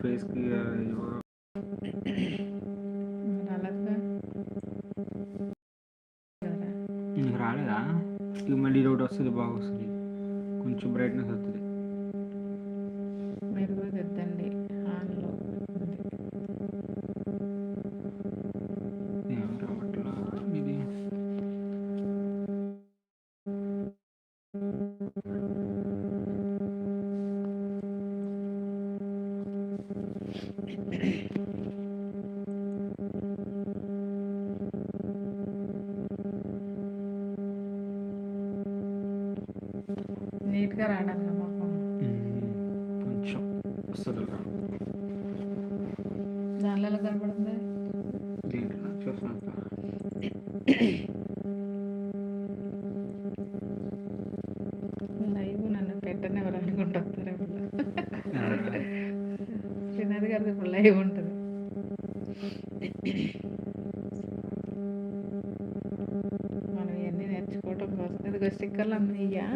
ఫేస్కి రాలేదుగా కదరా. నీకు రాలేదా ఇక మళ్ళీ ఇది ఒకటి వస్తుంది బాగా వస్తుంది కొంచెం బ్రైట్నెస్ వస్తుంది మీరు కూడా తెద్దండి ఆన్లో ఉంది ఏం రావట్లా ఇది నీట్గా మొహం మ్మ్. కొంచెం వస్తుంది దానిలో కనపడుతుంది దీంట్లో చూస్తున్నాను లైవ్ నన్ను పెట్టని ఎవరు అనుకుంటారు శ్రీనాథ్ గారిది ఇప్పుడు లైవ్ ఉంటుంది. మనం ఇవన్నీ నేర్చుకోవటం కోసం ఇదిగో స్టిక్కర్లు అన్నయ్యా